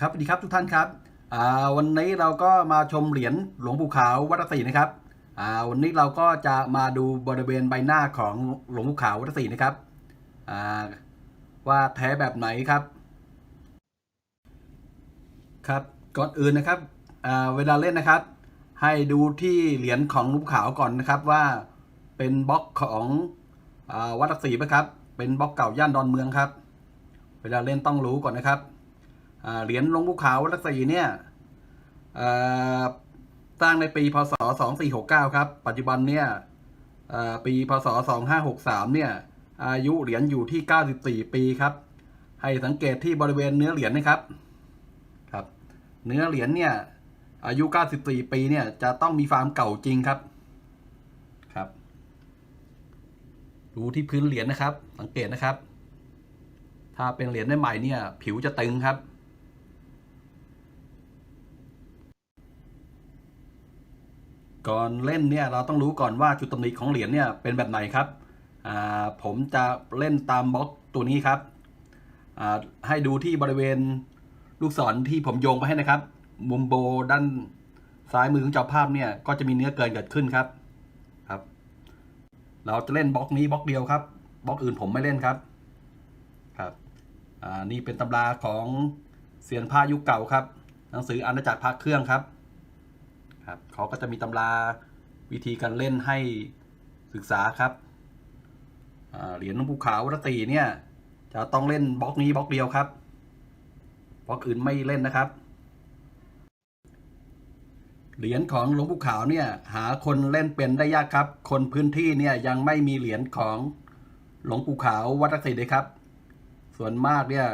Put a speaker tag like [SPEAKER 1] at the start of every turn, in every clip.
[SPEAKER 1] ครับสวัสดีครับทุกท่านครับวันนี้เราก็มาชมเหรียญหลวงปู่ขาววัดศรีนะครับวันนี้เราก็จะมาดูบริเวณใบหน้าของหลวงปู่ขาววัดศรีนะครับว่าแท้แบบไหนครับครับก่อนอื่นนะครับเวลาเล่นนะครับ ให้ดูที่เหรียญของหลวงปู่ขาวก่อนนะครับว่าเป็นบล็อกของอวัดศรีไหมครับ เป็นบล็อกเก่าย่านดอนเมืองครับ เวลาเล่นต้องรู้ก่อนนะครับ เหรียญลงปู่ขาววัดศรีเนี่ยสร้างในปีพศ 2469 ครับ ปัจจุบันเนี่ยปีพศ 2563 เนี่ย อายุเหรียญอยู่ที่ 94 ปีครับ ให้สังเกตที่บริเวณเนื้อเหรียญนะครับ ครับ เนื้อเหรียญเนี่ย อายุ 94 ปีเนี่ย จะต้องมีความเก่าจริงครับ ครับ ดูที่พื้นเหรียญนะครับ สังเกตนะครับ ถ้าเป็นเหรียญใหม่เนี่ย ผิวจะตึงครับ ก่อนเล่นเนี่ยเราต้องรู้ก่อนว่าจุดตำหนิของเหรียญเนี่ยเป็นแบบไหนครับผมจะเล่นตามบล็อกตัวนี้ครับ ให้ดูที่บริเวณลูกศรที่ผมโยงไปให้นะครับ มุมโบด้านซ้ายมือของเจ้าภาพเนี่ยก็จะมีเนื้อเกินเกิดขึ้นครับครับ เราจะเล่นบล็อกนี้บล็อกเดียวครับบล็อกอื่นผมไม่เล่นครับครับนี่เป็นตำราของเซียนผ้ายุคเก่าครับ หนังสืออาณาจักรพระเครื่องครับ ครับเขาก็จะมีตำราวิธีการเล่นให้ศึกษาครับเหรียญหลวงปู่ขาววัดตีเนี่ย จะต้องเล่นบล็อกนี้บล็อกเดียวครับบล็อกอื่นไม่เล่นนะครับ เหรียญของหลวงปู่ขาวเนี่ย หาคนเล่นเป็นได้ยากครับ คนพื้นที่เนี่ยยังไม่มีเหรียญของหลวงปู่ขาววัดตรีเลยครับ ส่วนมากเนี่ย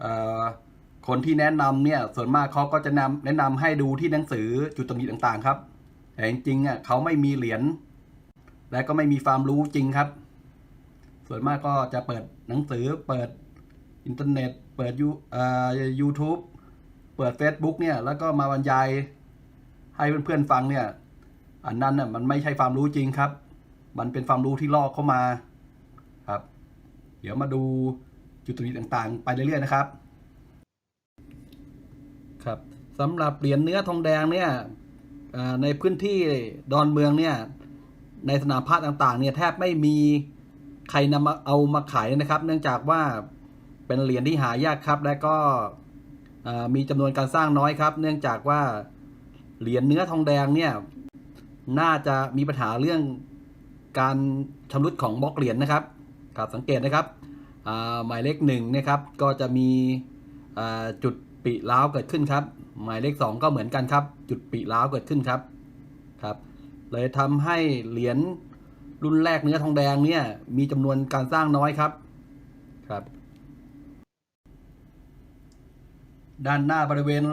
[SPEAKER 1] เอ่อ คนที่แนะนำเนี่ยส่วนมากเขาก็จะนำแนะนำให้ดูที่หนังสือจุดตำหนิต่างๆ ครับ แต่จริงๆอะเขาไม่มีเหรียญและก็ไม่มีความรู้จริงครับ ส่วนมากก็จะเปิดหนังสือเปิดอินเทอร์เน็ต เปิดยูเอ่อยูทูบเปิด Facebook เนี่ยแล้วก็มาบรรยายให้เพื่อนๆฟังเนี่ย อันนั้นน่ะมันไม่ใช่ความรู้จริงครับ มันเป็นความรู้ที่ลอกเข้ามาครับ เดี๋ยวมาดูจุดตำหนิต่างๆ ไปเรื่อยๆนะครับ ครับสำหรับเหรียญเนื้อทองแดงเนี่ยในพื้นที่ดอนเมืองเนี่ยในสนามพระต่างๆเนี่ยแทบไม่มีใครนำมาเอามาขายนะครับ เนื่องจากว่าเป็นเหรียญที่หายากครับ และก็มีจำนวนการสร้างน้อยครับ เนื่องจากว่าเหรียญเนื้อทองแดงเนี่ยน่าจะมีปัญหาเรื่องการชำรุดของบล็อกเหรียญนะครับครับสังเกตนะครับหมายเลขหนึ่งนะครับก็จะมีจุด ปีร้าวเกิดขึ้นครับ หมายเลขสองก็เหมือนกันครับ จุดปีร้าวเกิดขึ้นครับครับเลยทำให้เหรียญรุ่นแรกเนื้อทองแดงเนี่ยมีจำนวนการสร้างน้อยครับครับ ด้านหน้าบริเวณ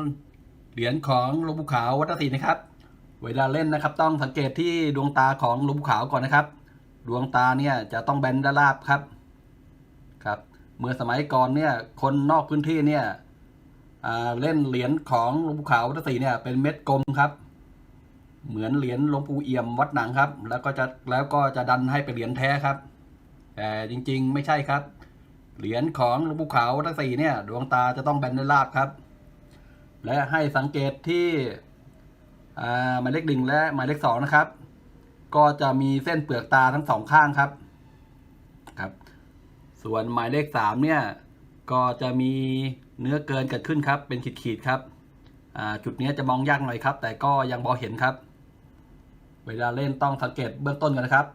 [SPEAKER 1] เหรียญของลวงปู่ขาววัตรีนะครับ เวลาเล่นนะครับ ต้องสังเกตที่ดวงตาของลวงปู่ขาวก่อนนะครับ ดวงตาเนี่ยจะต้องแบนและราบครับครับ เมื่อสมัยก่อนเนี่ยคนนอกพื้นที่เนี่ย เล่นเหรียญของหลวงปู่ขาววัดตรีเนี่ยเป็นเม็ดกลมครับ เหมือนเหรียญหลวงปู่เอี่ยมวัดหนังครับ แล้วก็จะแล้วก็จะดันให้เป็นเหรียญแท้ครับ แต่จริงๆไม่ใช่ครับ เหรียญของหลวงปู่ขาววัดตรีเนี่ยดวงตาจะต้องแบนและราบครับ และให้สังเกตที่หมายเลขหนึ่งและหมายเลขสองนะครับ ก็จะมีเส้นเปลือกตาทั้งสองข้างครับครับ ส่วนหมายเลขสามเนี่ย ก็จะมีเนื้อเกินเกิดขึ้นครับ เป็นขีดๆครับจุดนี้จะมองยากหน่อยครับ แต่ก็ยังพอเห็นครับ เวลาเล่นต้องสังเกตเบื้องต้นกันนะครับ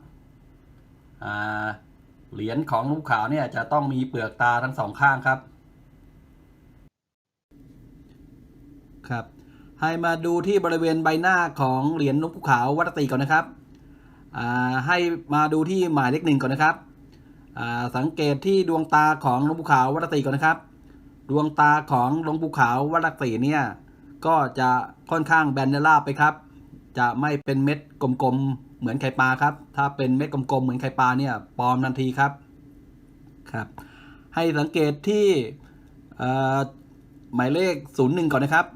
[SPEAKER 1] เหรียญของลูกขาวเนี่ยจะต้องมีเปลือกตาทั้งสองข้างครับ ครับ ให้มาดูที่บริเวณใบหน้าของเหรียญนกภูเขาวัดตรีก่อนนะครับให้มาดูที่หมายเลขหนึ่งก่อนนะครับ สังเกตที่ดวงตาของหลวงปู่ขาววัดตรีก่อนนะครับ ดวงตาของหลวงปู่ขาววัดตรีเนี่ยก็จะค่อนข้างแบนและราบไปครับ จะไม่เป็นเม็ดกลมๆเหมือนไข่ปลาครับ ถ้าเป็นเม็ดกลมๆเหมือนไข่ปลาเนี่ยปลอมทันทีครับครับ ให้สังเกตที่หมายเลข 01 ก่อนนะครับ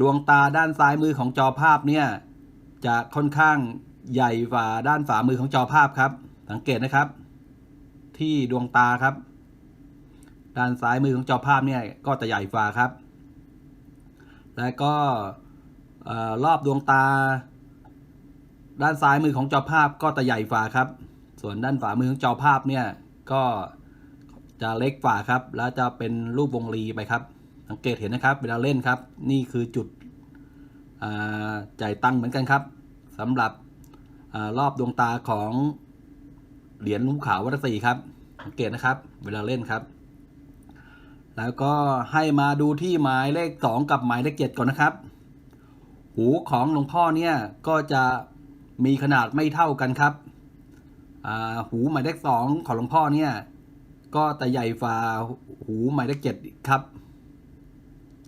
[SPEAKER 1] ดวงตาด้านซ้ายมือของจอภาพเนี่ยจะค่อนข้างใหญ่กว่าด้านฝ่ามือของจอภาพครับ สังเกตนะครับ ที่ดวงตาครับ ด้านซ้ายมือของจอภาพเนี่ยก็จะใหญ่กว่าครับ แล้วก็รอบดวงตา ด้านซ้ายมือของจอภาพก็จะใหญ่ฝ่าครับ ส่วนด้านฝ่ามือของจอภาพเนี่ยก็จะเล็กฝ่าครับ แล้วจะเป็นรูปวงรีไปครับ สังเกตเห็นนะครับ เวลาเล่นครับ นี่คือจุดอ่าจ่ายตังค์เหมือนกันครับสำหรับอรอบดวงตาของ เหรียญลุ้มขาววัดศรีครับสังเกตนะครับ เวลาเล่นครับ แล้วก็ให้มาดูที่หมายเลขสองกับหมายเลขเจ็ดก่อนนะครับ หูของหลวงพ่อเนี่ยก็จะมีขนาดไม่เท่ากันครับหูหมายเลขสองของหลวงพ่อเนี่ย ก็จะใหญ่ฝ่าหูหมายเลขเจ็ดครับ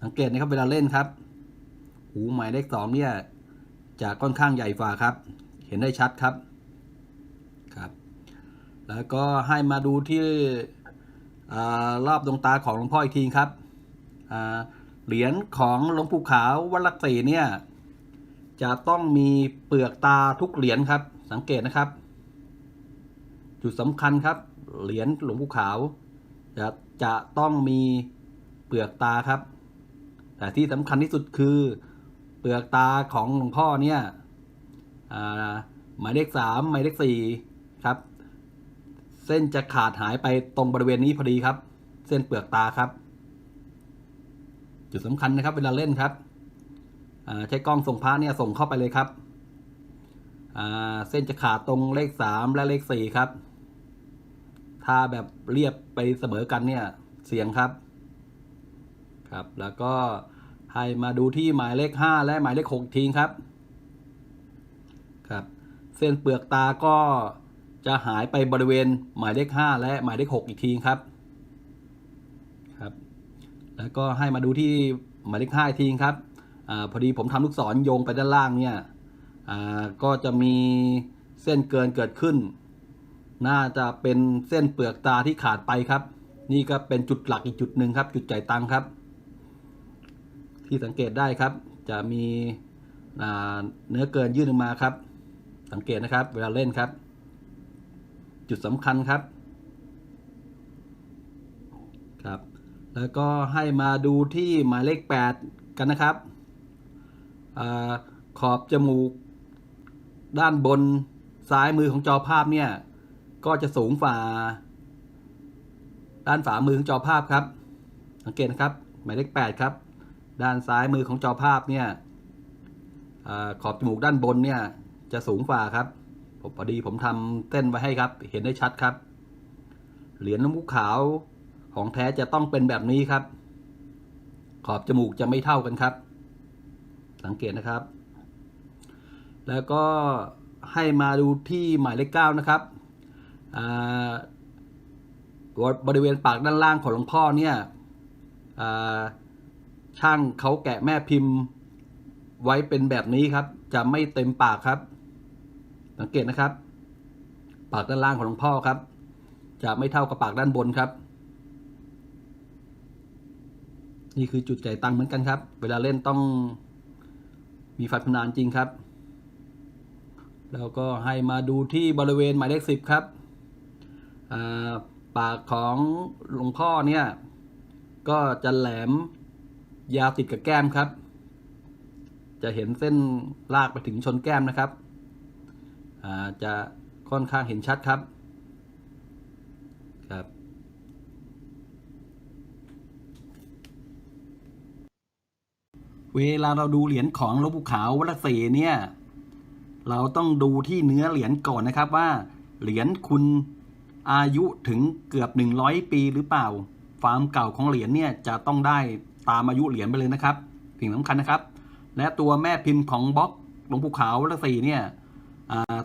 [SPEAKER 1] สังเกตนะครับเวลาเล่นครับ หูหมายเลขสองเนี่ย จะค่อนข้างใหญ่ฝ่าครับ เห็นได้ชัดครับ แล้วก็ให้มาดูที่รอบดวงตาของหลวงพ่ออีกทีครับเหรียญของหลวงปู่ขาววัลักษีเนี่ยจะต้องมีเปลือกตาทุกเหรียญครับ สังเกตนะครับ จุดสำคัญครับ เหรียญหลวงปู่ขาวจะจะต้องมีเปลือกตาครับ แต่ที่สำคัญที่สุดคือเปลือกตาของหลวงพ่อเนี่ยหมายเลขสามหมายเลขสี่ครับ เส้นจะขาดหายไปตรงบริเวณนี้พอดีครับ เส้นเปลือกตาครับ จุดสำคัญนะครับเวลาเล่นครับใช้กล้องส่งพระเนี่ยส่งเข้าไปเลยครับเส้นจะขาดตรงเลขสามและเลขสี่ครับ ถ้าแบบเรียบไปเสมอกันเนี่ย เสียงครับ ครับ แล้วก็ให้มาดูที่หมายเลขห้าและหมายเลขหกทีครับ ครับ เส้นเปลือกตาก็ จะหายไปบริเวณหมายเลขห้าและหมายเลขหกอีกทีครับครับ แล้วก็ให้มาดูที่หมายเลขห้าอีกทีครับอาพอดีผมทำลูกศรโยงไปด้านล่างเนี่ยอ่าก็จะมีเส้นเกินเกิดขึ้น น่าจะเป็นเส้นเปลือกตาที่ขาดไปครับ นี่ก็เป็นจุดหลักอีกจุดหนึ่งครับ จุดจ่ายตังค์ครับ ที่สังเกตได้ครับ จะมีอ่าเนื้อเกินยื่นออกมาครับ สังเกตนะครับ เวลาเล่นครับ จุดสำคัญครับครับ แล้วก็ให้มาดูที่หมายเลข 8 กันนะครับอขอบจมูก ด้านบนซ้ายมือของจอภาพเนี่ย ก็จะสูงฝ่า ด้านฝ่ามือของจอภาพครับ สังเกตนะครับ หมายเลข 8 ครับ ด้านซ้ายมือของจอภาพเนี่ยอขอบจมูกด้านบนเนี่ยจะสูงฝ่าครับ ผมพอดีผมทำเส้นไว้ให้ครับ เห็นได้ชัดครับ เหรียญน้ำมูกขาวของแท้จะต้องเป็นแบบนี้ครับ ขอบจมูกจะไม่เท่ากันครับ สังเกตนะครับ แล้วก็ให้มาดูที่หมายเลขเก้านะครับบริเวณปากด้านล่างของหลวงพ่อเนี่ยช่างเขาแกะแม่พิมพ์ไว้เป็นแบบนี้ครับ จะไม่เต็มปากครับ สังเกตนะครับ ปากด้านล่างของหลวงพ่อครับ จะไม่เท่ากับปากด้านบนครับ นี่คือจุดใจตังเหมือนกันครับ เวลาเล่นต้องมีไฟพนานจริงครับ แล้วก็ให้มาดูที่บริเวณหมายเลขสิบครับาปากของหลวงพ่อเนี่ย ก็จะแหลมยาวติดกับแก้มครับ จะเห็นเส้นลากไปถึงชนแก้มนะครับ จะค่อนข้างเห็นชัดครับครับเวลาเราดูเหรียญของลวงปู่ขาววัดศรีเนี่ยเราต้องดูที่เนื้อเหรียญก่อนนะครับว่า เหรียญคุณอายุถึงเกือบ 100 ปีหรือเปล่าความเก่าของเหรียญเนี่ยจะต้องได้ตามอายุเหรียญไปเลยนะครับสิ่งสำคัญนะครับ และตัวแม่พิมพ์ของบล็อกหลวงปู่ขาววัดศรีเนี่ย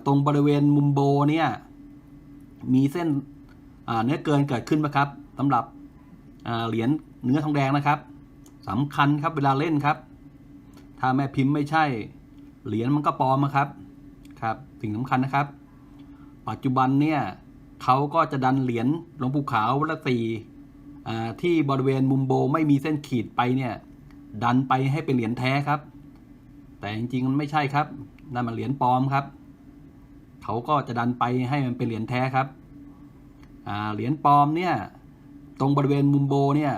[SPEAKER 1] ตรงบริเวณมุมโบเนี่ยมีเส้นเนื้อเกินเกิดขึ้นไหมครับสำหรับเหรียญเนื้อทองแดงนะครับสำคัญครับเวลาเล่นครับ ถ้าแม่พิมพ์ไม่ใช่เหรียญมันก็ปลอมนะครับครับ สิ่งสำคัญนะครับ ปัจจุบันเนี่ยเขาก็จะดันเหรียญหลวงปู่ขาววัละสี่ที่บริเวณมุมโบไม่มีเส้นขีดไปเนี่ยดันไปให้เป็นเหรียญแท้ครับ แต่จริงๆมันไม่ใช่ครับนั่นมันเหรียญปลอมครับ เขาก็จะดันไปให้มันเป็นเหรียญแท้ครับเหรียญปลอมเนี่ยตรงบริเวณมุมโบเนี่ย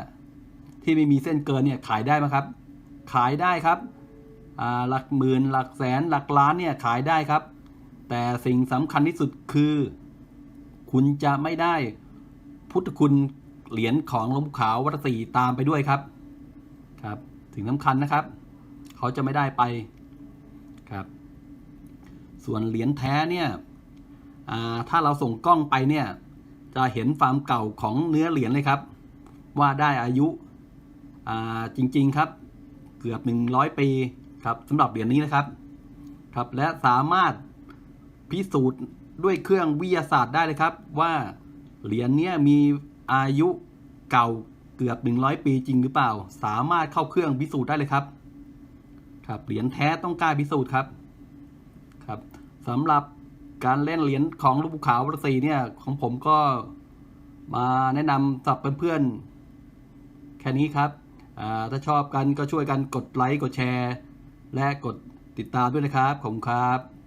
[SPEAKER 1] ที่ไม่มีเส้นเกินเนี่ยขายได้ไหมครับ ขายได้ครับหลักหมื่นหลักแสนหลักล้านเนี่ยขายได้ครับ แต่สิ่งสำคัญที่สุดคือ คุณจะไม่ได้พุทธคุณเหรียญของลวงปู่ขาววัดศรีตามไปด้วยครับครับสิ่งสำคัญนะครับ เขาจะไม่ได้ไปครับ ส่วนเหรียญแท้เนี่ยถ้าเราส่งกล้องไปเนี่ย จะเห็นความเก่าของเนื้อเหรียญเลยครับ ว่าได้อายุาจริงๆครับ เกือบ 100 ปีครับสำหรับเหรียญนี้นะครับครับ และสามารถพิสูจน์ด้วยเครื่องวิทยาศาสตร์ได้เลยครับ ว่าเหรียญเนี้ยมีอายุเก่าเกือบ 100 ปีจริงหรือเปล่า สามารถเข้าเครื่องพิสูจน์ได้เลยครับ ครับเหรียญแท้ต้องกล้าพิสูจน์ครับ ครับสำหรับการเล่นเหรียญของลูกภูเขาวัดศรีเนี่ยของผมก็มาแนะนำสำหรับเพื่อนๆแค่นี้ครับถ้าชอบกันก็ช่วยกันกดไลค์กดแชร์ และกดติดตามด้วยนะครับ ขอบคุณครับ